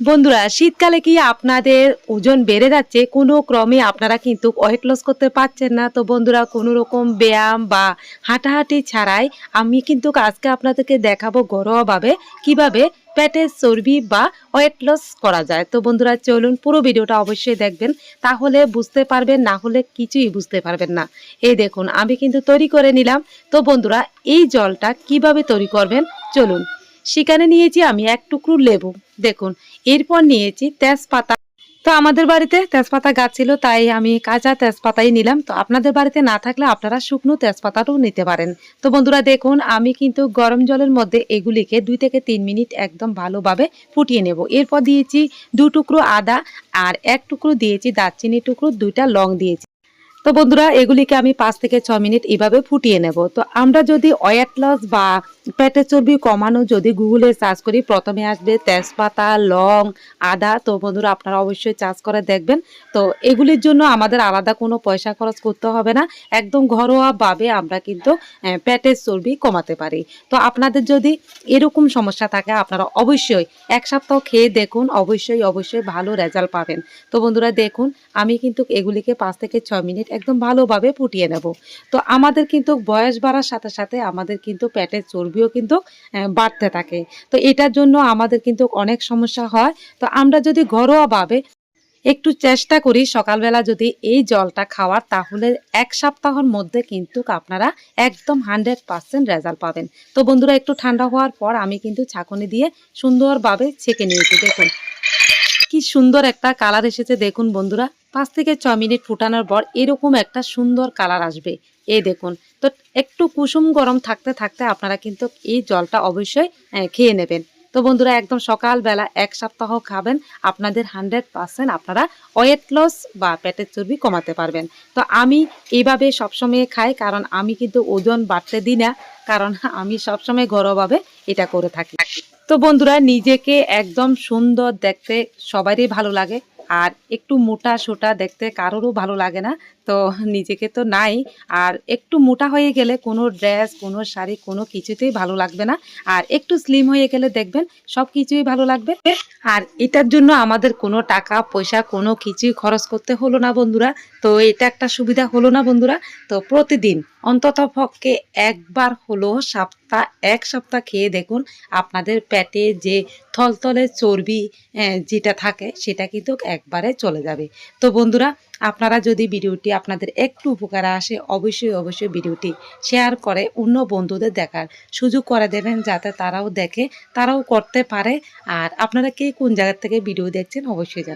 বন্ধুরা, শীতকালে কি আপনাদের ওজন বেড়ে যাচ্ছে? কোনো ক্রমে আপনারা কিন্তু ওয়েট লস করতে পারছেন না। তো বন্ধুরা, কোনো রকম ব্যায়াম বা হাঁটাহাঁটি ছাড়াই আমি কিন্তু আজকে আপনাদেরকে দেখাবো ঘরোয়াভাবে কীভাবে পেটের চর্বি বা ওয়েট লস করা যায়। তো বন্ধুরা, চলুন পুরো ভিডিওটা অবশ্যই দেখবেন। তাহলে বুঝতে পারবেন, না হলে কিছুই বুঝতে পারবেন না। এই দেখুন, আমি কিন্তু তৈরি করে নিলাম। তো বন্ধুরা, এই জলটা কীভাবে তৈরি করবেন? চলুন। সেখানে নিয়েছি আমি এক টুকরো লেবু। দেখুন, এরপর নিয়েছি তেজপাতা। তো আমাদের বাড়িতে তেজপাতা গাছ ছিল, তাই আমি কাঁচা তেজপাতাই নিলাম। তো আপনাদের বাড়িতে না থাকলে আপনারা শুকনো তেজপাতাটাও নিতে পারেন। তো বন্ধুরা, দেখুন, আমি কিন্তু গরম জলের মধ্যে এগুলিকে দুই থেকে তিন মিনিট একদম ভালোভাবে ফুটিয়ে নেব। এরপর দিয়েছি দু টুকরো আদা আর এক টুকরো দিয়েছি দারচিনি টুকরো, দুইটা লং দিয়েছি। তো বন্ধুরা, এগুলিকে আমি পাঁচ থেকে ছ মিনিট এভাবে ফুটিয়ে নেব। তো আমরা যদি ওয়েট লস বা পেটের চর্বি কমানো যদি গুগলে সার্চ করি, প্রথমে আসবে তেজপাতা, লং, আদা। তো বন্ধুরা, আপনারা অবশ্যই চাষ করে দেখবেন। তো এগুলির জন্য আমাদের আলাদা কোনো পয়সা খরচ করতে হবে না। একদম ঘরোয়াভাবে আমরা কিন্তু পেটের চর্বি কমাতে পারি। তো আপনাদের যদি এরকম সমস্যা থাকে, আপনারা অবশ্যই এক সপ্তাহ খেয়ে দেখুন। অবশ্যই অবশ্যই ভালো রেজাল্ট পাবেন। তো বন্ধুরা, দেখুন, আমি কিন্তু এগুলিকে পাঁচ থেকে ছয় মিনিট একদম ভালোভাবে ফুটিয়ে নেব। তো আমাদের কিন্তু বয়স বাড়ার সাথে সাথে আমাদের কিন্তু পেটের চর্বিও কিন্তু বাড়তে থাকে। তো এটার জন্য আমাদের কিন্তু অনেক সমস্যা হয়। তো আমরা যদি ঘরোয়াভাবে একটু চেষ্টা করি সকালবেলা যদি এই জলটা খাওয়ার, তাহলে এক সপ্তাহের মধ্যে কিন্তু আপনারা একদম হান্ড্রেড পারসেন্ট রেজাল্ট পাবেন। তো বন্ধুরা, একটু ঠান্ডা হওয়ার পর আমি কিন্তু ছাঁকনি দিয়ে সুন্দরভাবে ছেঁকে নিয়েছি। দেখুন কি সুন্দর একটা কালার এসেছে দেখুন বন্ধুরা। পাঁচ থেকে ছ মিনিট ফুটানোর পর এরকম একটা সুন্দর কালার আসবে। এই দেখুন, তো একটু কুসুম গরম থাকতে থাকতে আপনারা কিন্তু এই জলটা অবশ্যই খেয়ে নেবেন। তো বন্ধুরা, একদম সকালবেলা এক সপ্তাহ খাবেন, আপনাদের হান্ড্রেড পার্সেন্ট আপনারা ওয়েট লস বা পেটের চর্বি কমাতে পারবেন। তো আমি এইভাবে সবসময় খাই, কারণ আমি কিন্তু ওজন বাড়তে দিই না, কারণ আমি সবসময় ঘরোয়াভাবে এটা করে থাকি। তো বন্ধুরা, নিজেকে একদম সুন্দর দেখতে সবারই ভালো লাগে, আর একটু মোটা সোটা দেখতে কারোরও ভালো লাগে না। তো নিজেকে তো নাই, আর একটু মোটা হয়ে গেলে কোনো ড্রেস, কোনো শাড়ি, কোনো কিছুতেই ভালো লাগবে না। আর একটু স্লিম হয়ে গেলে দেখবেন সব কিছুই ভালো লাগবে। আর এটার জন্য আমাদের কোনো টাকা, পয়সা, কোনো কিছুই খরচ করতে হলো না বন্ধুরা। তো এটা একটা সুবিধা হলো না বন্ধুরা। তো প্রতিদিন অন্তত পক্ষে একবার হলো সপ্তাহ, এক সপ্তাহ খেয়ে দেখুন আপনাদের পেটে যে থলথলে চর্বি যেটা থাকে সেটা কিন্তু একবারে চলে যাবে। তো বন্ধুরা, আপনারা যদি ভিডিওটি আপনাদের একটু উপকারে আসে, অবশ্যই অবশ্যই ভিডিওটি শেয়ার করে অন্য বন্ধুদের দেখার সুযোগ করে দেবেন যাতে তারাও দেখে, তারাও করতে পারে। আর আপনারা কে কোন জায়গা থেকে ভিডিও দেখছেন অবশ্যই জানাবেন।